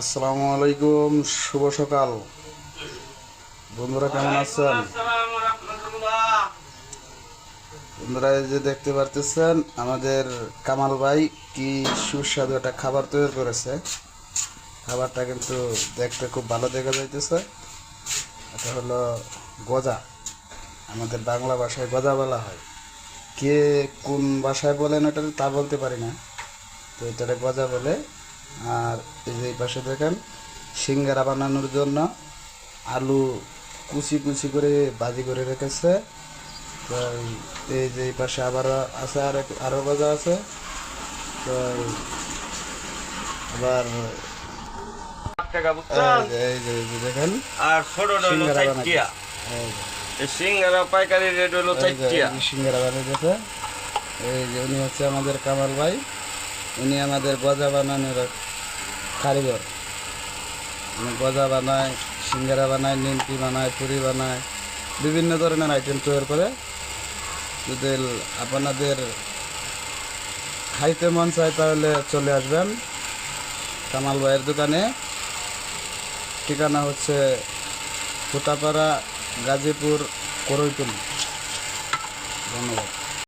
আসসালামু আলাইকুম, শুভ সকাল। বন্ধুরা কেমন আছেন? বন্ধুরা যে দেখতে পারতেছেন, আমাদের কামাল ভাই কি সুস্বাদু একটা খাবার তৈরি করেছে। খাবারটা কিন্তু দেখতে খুব ভালো দেখা যাইতেছে। এটা হলো গজা। আমাদের বাংলা ভাষায় গজা বলা হয়। কে কোন ভাষায় বলেন এটা তা বলতে পারি না। তো এটারে গজা বলে আর এই যে এই পাশে দেখেন সিঙ্গারা বানানোর জন্য আলু কুচি কুচি করে ভাজি করে রেখেছে। তো এই- যে এই পাশে আবার আছে আর এক- আরও গজা আছে। তো আবার দেখেন আর সিঙ্গারা পাইকারি রেট হলো সিঙ্গারা বানিয়েছে এই যে উনি হচ্ছে আমাদের কামাল ভাই। উনি আমাদের গজা বানানোর কারিগর। গজা বানায়, সিঙ্গারা বানায়, নিমকি বানায়, পুরি বানায়, বিভিন্ন ধরনের আইটেম তৈরি করে। যদি আপনাদের খাইতে মন চায় তাহলে চলে আসবেন কামাল ভাইয়ের দোকানে। ঠিকানা হচ্ছে কোটাপাড়া গাজীপুর করৈতুল ধন্যবাদ।